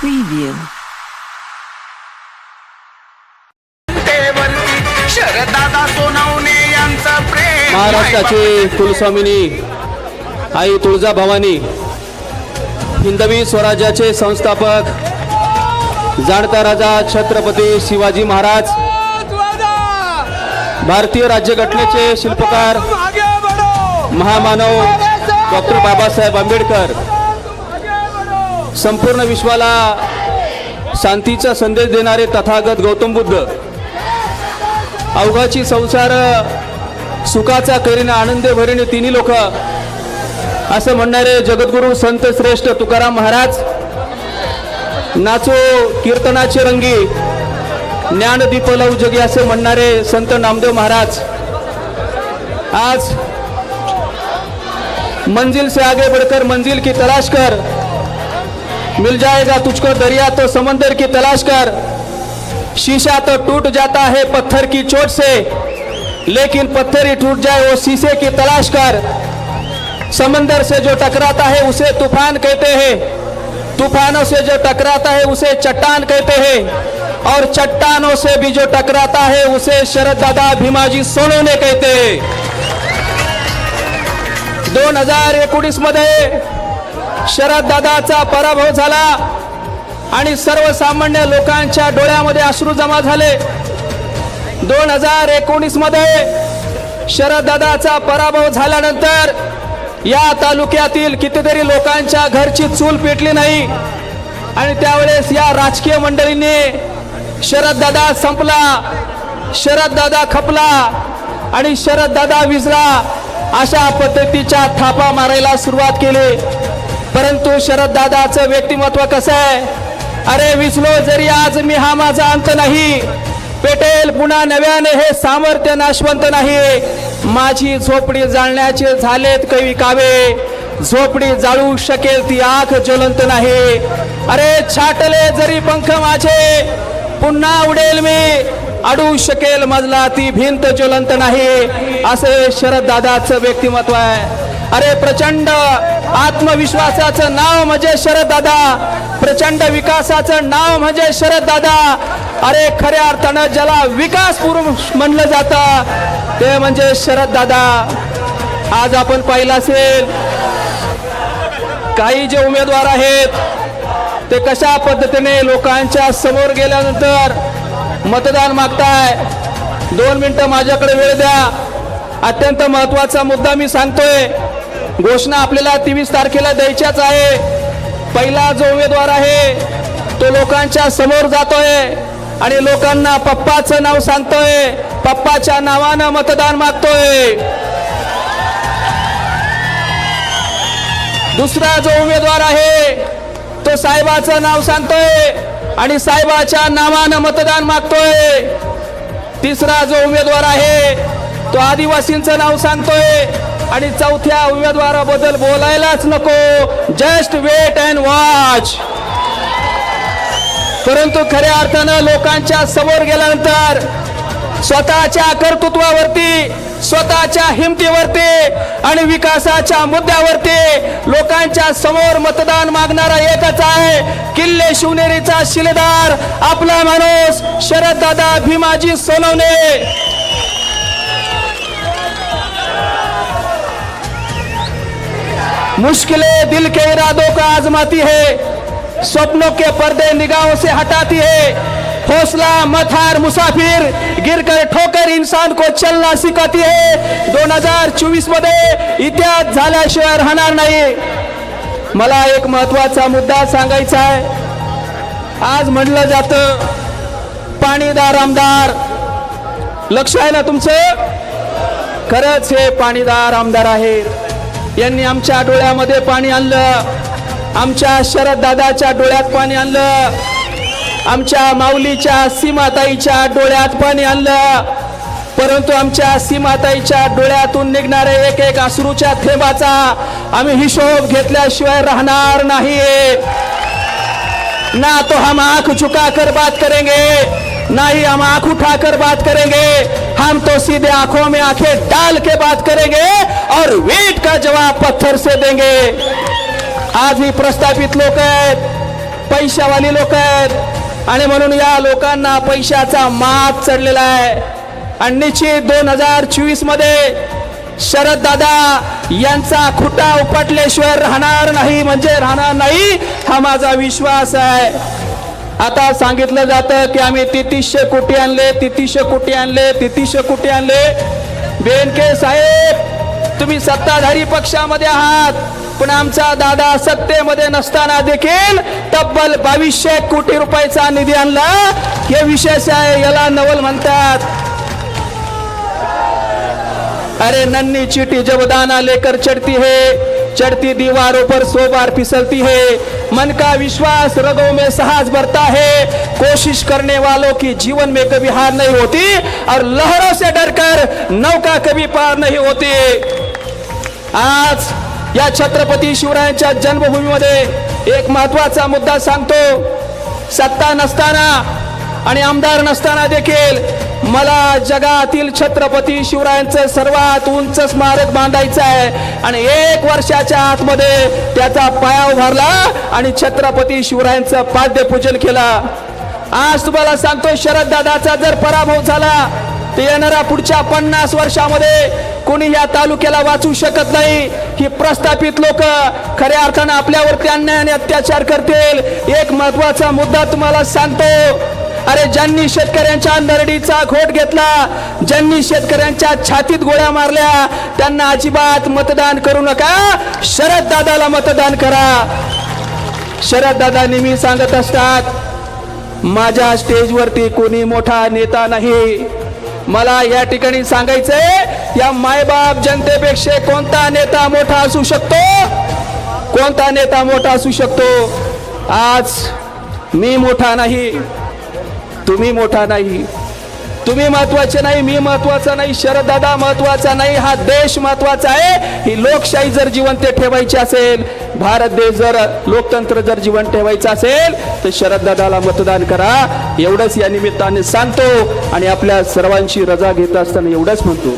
Preview. महाराष्ट्राची महाराष्ट्राचे कुलस्वामिनी आई तुळजा भवानी हिंदवी स्वराज्याचे संस्थापक जाणता राजा छत्रपती शिवाजी महाराज भारतीय राज्यघटनेचे शिल्पकार महामानव डॉक्टर बाबासाहेब आंबेडकर संपूर्ण विश्वाला शांतीचा संदेश देणारे तथागत गौतम बुद्ध. अवघाची संसार सुखाचा करीन आनंदे भरीन तिन्ही लोक. असं म्हणणारे जगद्गुरू संत श्रेष्ठ तुकाराम महाराज नाचो कीर्तनाचे रंगी ज्ञानदीप लव जगी असे म्हणणारे संत नामदेव महाराज. आज मंजिल से आगे बढ़कर मंजिल की तलाश कर. मिल जाएगा तुझको दरिया तो समंदर की तलाश कर। शीशा तो टूट जाता है पत्थर की चोट से, लेकिन पत्थर ही टूट जाए वो शीशे की तलाश कर। समंदर से जो टकराता है उसे तूफ़ान कहते हैं। तूफानों से जो टकराता है उसे चट्टान कहते हैं। और चट्टानों से भी जो टकराता है उसे शरद दादा भीमाजी सोनवणे कहते हैं। दोन हज़ार एकोणीस मध्ये शरद दादाचा पराभव झाला आणि सर्वसामान्य लोकांच्या डोळ्यामध्ये अश्रू जमा झाले. दोन हजार एकोणीसमध्ये शरददादाचा पराभव झाल्यानंतर या तालुक्यातील कितीतरी लोकांच्या घरची चूल पेटली नाही. आणि त्यावेळेस या राजकीय मंडळींनी शरददादा संपला शरददादा खपला आणि शरददादा विजला अशा पद्धतीच्या थापा मारायला सुरुवात केली. परंतु शरददादाचं व्यक्तिमत्व कसं आहे? अरे विसलो जरी आज मी हा माझा अंत नाही पेटेल पुन्हा नव्याने हे सामर्थ्य नाशवंत नाही. माझी झोपडी जाळण्याचे झालेत कवी कावे. झोपडी जाळू शकेल ती आख ज्वलंत नाही. अरे छाटले जरी पंख माझे पुन्हा उडेल मी. अडू शकेल मजला ती भिंत ज्वलंत नाही. असे शरद दादाचं व्यक्तिमत्व आहे. अरे प्रचंड आत्मविश्वासाचं नाव म्हणजे शरद दादा. प्रचंड विकासाचं नाव म्हणजे शरद दादा. अरे खऱ्या अर्थानं ज्याला विकास पुरुष म्हणलं जातं ते म्हणजे शरद दादा. आज आपण पाहिलं असेल काही जे उमेदवार आहेत ते कशा पद्धतीने लोकांच्या समोर गेल्यानंतर मतदान मागताय? दोन मिनिटं माझ्याकडे वेळ द्या. अत्यंत महत्त्वाचा मुद्दा मी सांगतोय. घोषणा आपल्याला तेवीस तारखेला द्यायच्याच आहे. पहिला जो उमेदवार आहे तो लोकांच्या समोर जातोय आणि लोकांना पप्पाचं नाव सांगतोय. पप्पाच्या नावानं मतदान मागतोय. दुसरा जो उमेदवार आहे तो साहेबाचं नाव सांगतोय आणि साहेबाच्या नावानं मतदान मागतोय. तिसरा जो उमेदवार आहे तो आदिवासींचं नाव सांगतोय. आणि चौथ्या उमेदवाराबद्दल बोलायलाच नको. जस्ट वेट अँड वॉच परंतु खऱ्या अर्थानं लोकांच्या समोर गेल्यानंतर स्वतःच्या कर्तृत्वावरती स्वतःच्या हिमतीवरती आणि विकासाच्या मुद्द्यावरती लोकांच्या समोर मतदान मागणारा एकच आहे. किल्ले शिवनेरीचा शिलेदार आपला माणूस शरददादा भीमाजी सोनवणे. मुश्किलें दिल के इरादों का आजमाती है सपनों के पर्दे निगाहों से हटाती है। हौसला मथार मुसाफिर गिरकर ठोकर इंसान को चलना सिखाती है। दोन हजार चोवीसमध्ये इतिहास झाल्याशिवाय राहणार नाही। मला एक महत्त्वाचा मुद्दा सांगायचा आहे। आज म्हणलं जातं पाणीदार आमदार। लक्ष आहे ना तुमचं? खरंच हे पाणीदार आमदार आहेत। यांनी आमच्या डोळ्यामध्ये पाणी आणलं. आमच्या शरद दादाच्या डोळ्यात पाणी आणलं. आमच्या माऊलीच्या सीमाताईच्या डोळ्यात पाणी आणलं. परंतु आमच्या सीमाताईच्या डोळ्यातून निघणारे एक एक अश्रूच्या थेंबाचा आम्ही हिशोब घेतल्याशिवाय राहणार नाही. ना तो हम आंख झुका कर बात करेंगे नहीं हम आंख उठाकर बात करेंगे हम तो सीधे आंखों में आंखें डाल के बात करेंगे और वेट का जवाब पत्थर से देंगे। आज ही प्रस्तावित लोक आहेत पैशावाली लोक आहेत आणि म्हणून या लोकांना पैशाचा मात चढलेला आहे. आणि निश्चित दोन हजार चोवीसमध्ये शरद दादा यांचा खुटा उपटल्याशिवाय राहणार नाही म्हणजे राहणार नाही हा माझा विश्वास आहे. आता सांगितलं जातं की आम्ही तेहतीसशे कोटी आणले तेहतीसशे कोटी आणले तेहतीसशे कोटी आणले. बेनके साहेब तुम्ही सत्ताधारी पक्षामध्ये आहात पण आमचा दादा सत्तेमध्ये नसताना देखील तब्बल बावीसशे कोटी रुपयाचा निधी आणला. हे विशेष आहे याला नवल म्हणतात. अरे नन्ही चीटी जब दाना लेकर चढ़ती है चढ़ती दीवारों पर सो बार फिसलती है. मन का विश्वास रगों में साहस बढ़ता है। कोशिश करने वालों की जीवन में कभी हार नहीं होती और लहरों से डरकर नौका कभी पार नहीं होती। आज या छत्रपती शिवरायांच्या जन्मभूमीमध्ये एक महत्त्वाचा मुद्दा सांगतो। सत्ता नसताना आणि आमदार नसताना देखील मला जगातील छत्रपती शिवरायांचं सर्वात उंच स्मारक बांधायचं आहे. आणि एक वर्षाच्या आतमध्ये त्याचा पाया उभारला आणि छत्रपती शिवरायांचं पाद्यपूजन केलं. आज तुम्हाला सांगतो शरद दादाचा जर पराभव झाला तर येणाऱ्या पुढच्या पन्नास वर्षामध्ये कोणी या तालुक्याला वाचू शकत नाही. ही प्रस्थापित लोक खऱ्या अर्थानं आपल्यावरती अन्याय आणि अत्याचार करतील. एक महत्त्वाचा मुद्दा तुम्हाला सांगतो अरे ज्यांनी शेतकऱ्यांच्या नरडीचा घोट घेतला ज्यांनी शेतकऱ्यांच्या छातीत गोळ्या मारल्या त्यांना अजिबात मतदान करू नका. शरद दादाला मतदान करा. शरद दादा नेहमी सांगत असतात माझ्या स्टेजवरती कोणी मोठा नेता नाही. मला या ठिकाणी सांगायचंय या मायबाप जनतेपेक्षा कोणता नेता मोठा असू शकतो? कोणता नेता मोठा असू शकतो? आज मी मोठा नाही. तुम्ही मोठा नाही. तुम्ही महत्त्वाचे नाही मी महत्त्वाचा नाही शरददादा महत्त्वाचा नाही हा देश महत्त्वाचा आहे. ही लोकशाही जर जिवंत ठेवायची असेल भारत देश जर लोकतंत्र जर जिवंत ठेवायचं असेल तर शरददादाला मतदान करा. एवढंच या निमित्ताने सांगतो आणि आपल्या सर्वांची रजा घेत असताना एवढंच म्हणतो.